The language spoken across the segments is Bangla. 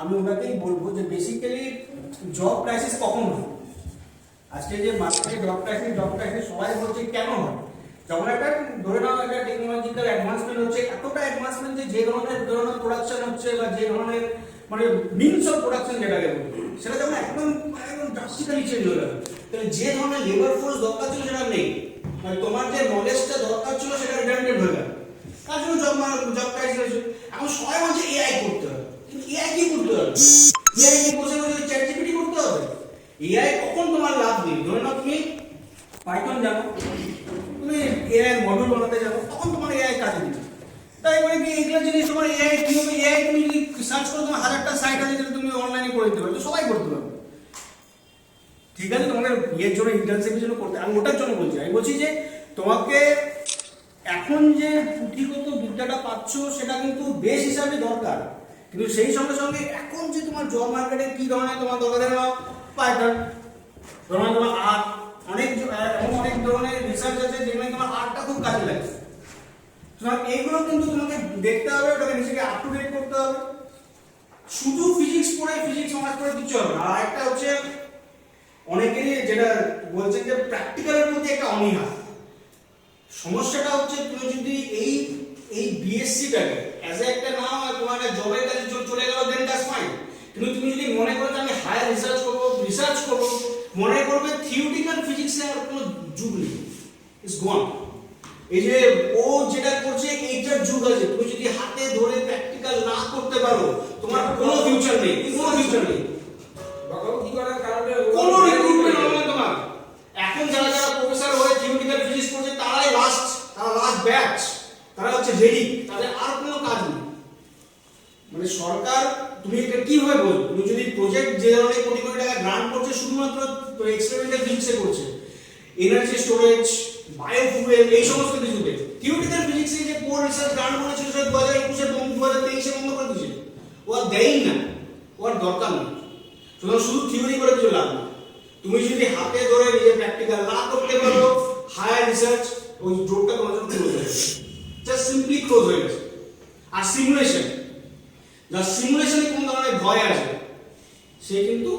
আমি ওনাকেই বলব যে বেসিক্যালি জব ক্রাইসিস কখন হয়? আজকে যে মার্কেটে জব ক্রাইসিস জব ক্রাইসিস সবাই বলছে কেন হয়? যখন একটা, ধরে নাও একটা টেকনোলজিক্যাল অ্যাডভান্সমেন্ট হচ্ছে, এতটা অ্যাডভান্সমেন্ট যে যে ধরনের ধরনের প্রোডাকশন হচ্ছে বা যে ধরনের মানে মিনস অফ প্রোডাকশন যেটাকে সেটা যখন একদম একদম ড্রাস্টিক্যালি চেঞ্জ হয়ে গেল, তাহলে যে ধরনের লেবার ফোর্স দরকার ছিল সেটা নেই। মানে তোমার যে নলেজটা দরকার ছিল সেটা রিডান্ডেন্ট হয়ে গেল তার জন্য জব জব ক্রাইসিস হয়েছে এখন সবাই বলছে এআই করতে হবে কিন্তু এআই কি করতে হবে এআই কি বসে বসে চ্যাট জিপিটি করতে হবে। এআই কখন তোমার লাভ নেই? ধরে নাও তুমি পাইথন জানো, তুমি বানাতে যাব তখন তোমার এআই কাজে দিবে। তাই বলে যদি সার্চ করো সাইট আছে তুমি অনলাইনে করে দিতে পারবে। সবাই করতে পারবে। ঠিক আছে, তোমাকে ইয়ের জন্য ইন্টার্নশিপের জন্য করতে আমি ওটার জন্য বলছি, আমি বলছি যে তোমাকে এখন যে পুঁথিগত বিদ্যাটা পাচ্ছ, সেটা কিন্তু বেশ হিসাবে দরকার। কিন্তু সেই সঙ্গে সঙ্গে এখন যে তোমার জব মার্কেটে কি ধরনের তোমার দরকার ধরো পাইথন ধরো তোমার আর্ট অনেক এমন অনেক ধরনের রিসার্চ আছে যেখানে তোমার আর্টটা খুব কাজে লাগে। সুতরাং এইগুলো কিন্তু তোমাকে দেখতে হবে, ওটাকে নিজেকে আপ টু ডেট করতে হবে। শুধু ফিজিক্স পড়ে ফিজিক্স অনার্স পড়ে কিছু হবে না। আর একটা হচ্ছে অনেকেরই যেটা বলছেন যে প্র্যাকটিক্যালের প্রতি একটা অনীহা। সমস্যাটা হচ্ছে তুমি যদি এই এই বিএসসিটাকে অ্যাজ এ একটা নাও তোমার একটা জবের কাছে কিন্তু তুমি যদি মনে করো যে আমি হায়ার রিসার্চ করব রিসার্চ করব মনে করবে থিওরিটিক্যাল ফিজিক্সে আর কোনো যুগ নেই। ইটস গন এই যে ও যেটা করছে এইটার যুগ আছে। তুমি যদি হাতে ধরে প্র্যাকটিক্যাল না করতে পারো তোমার কোনো ফিউচার নেই কোনো ফিউচার নেই। কোনো রিক্রুটমেন্ট হবে না তোমার। এখন যারা যারা প্রফেসর হয়ে থিওরিটিক্যাল ফিজিক্স করছে তারাই লাস্ট তারা লাস্ট ব্যাচ তারা হচ্ছে রেডি তাদের আর কোনো কাজ নেই। মানে সরকার, তুমি এটা কীভাবে বল তুমি যদি প্রজেক্ট যে ধরনের কোটি কোটি টাকা গ্রান্ট করছে, শুধুমাত্র এক্সপেরিমেন্টাল ফিজিক্সে করছে এনার্জি স্টোরেজ বায়োফুয়েল এই সমস্ত কিছুতে থিওরিটিক্যাল ফিজিক্সে যে কোর রিসার্চ গ্রান্ট করেছিল সেটা দু হাজার একুশে দু হাজার তেইশে বন্ধ করে দিয়েছে। ও আর দেয়ই না, ও আর দরকার নেই। সুতরাং শুধু থিওরি করে কিছু লাভ তুমি যদি হাতে ধরে নিজে প্র্যাকটিক্যাল না করতে পারো হায়ার রিসার্চ ওই ডোরটা তোমার জন্য ক্লোজ হয়ে গেছে জাস্ট সিম্পলি ক্লোজ হয়ে গেছে। আর সিমুলেশন যার সিমুলেশনে কোন ধরনের ভয় আছে সে কিন্তু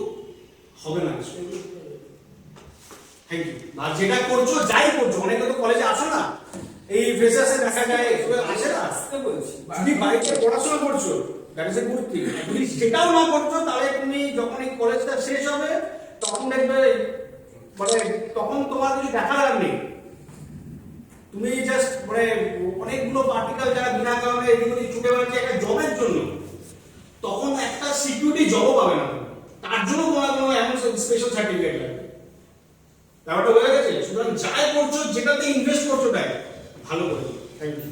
হবে না থ্যাংক ইউ আর যেটা করছ যাই করছ অনেকে তো কলেজে আসো না এই ফ্রেশার্সে দেখা যায় আসে না। বাড়িতে পড়াশোনা করছ that is a good thing যদি সেটাও না করছ তাহলে তুমি যখন এই কলেজটা শেষ হবে তখন দেখবে মানে তখন তোমার কিছু দেখার নেই। তুমি জাস্ট মানে অনেকগুলো পার্টিকেল যারা বিনা কারণে এদিক ওদিক ছুটে বেড়াচ্ছে একটা জবের জন্য তখন একটা সিকিউরিটি জবও পাবে না। তার জন্য তোমার কোনো এমন স্পেশাল সার্টিফিকেট লাগবে। ব্যাপারটা বোঝা গেছে? সুতরাং যাই করছ, যেটাতে ইনভেস্ট করছ তাই ভালো করে। Thank you